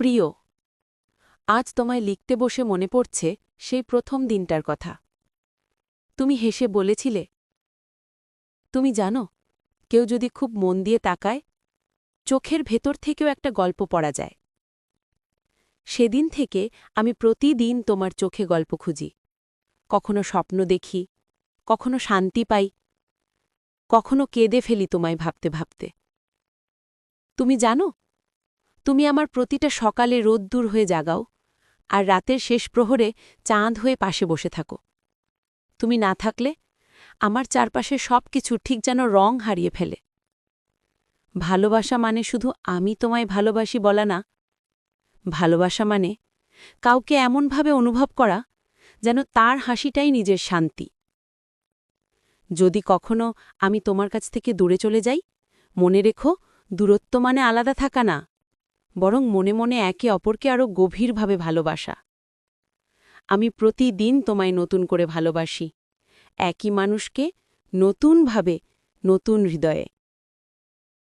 প্রিয়। আজ তোমায় লিখতে বসে মনে পড়ছে সেই প্রথম দিনটার কথা। তুমি হেসে বলেছিলে, তুমি জানো, কেউ যদি খুব মন দিয়ে তাকায়, চোখের ভেতর থেকেও একটা গল্প পড়া যায়। সেদিন থেকে আমি প্রতিদিন তোমার চোখে গল্প খুঁজি। কখনো স্বপ্ন দেখি, কখনো শান্তি পাই, কখনো কেঁদে ফেলি তোমায় ভাবতে ভাবতে। তুমি জানো তুমি আমার প্রতিটা সকালে রোদ্দুর হয়ে জাগাও আর রাতের শেষ প্রহরে চাঁদ হয়ে পাশে বসে থাকো। তুমি না থাকলে আমার চারপাশে সব কিছু ঠিক যেন রং হারিয়ে ফেলে। ভালোবাসা মানে শুধু আমি তোমায় ভালোবাসি বলা না, ভালোবাসা মানে কাউকে এমনভাবে অনুভব করা যেন তার হাসিটাই নিজের শান্তি। যদি কখনো আমি তোমার কাছ থেকে দূরে চলে যাই, মনে রেখো দূরত্ব মানে আলাদা থাকা না বরং মনে মনে একে অপরকে আরও গভীরভাবে ভালোবাসা। আমি প্রতিদিন তোমায় নতুন করে ভালোবাসি। একই মানুষকে নতুনভাবে, নতুন হৃদয়ে।